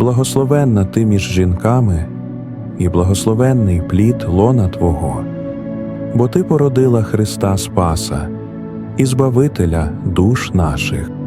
благословенна ти між жінками, і благословенний плід лона Твого, бо Ти породила Христа Спаса і Збавителя душ наших.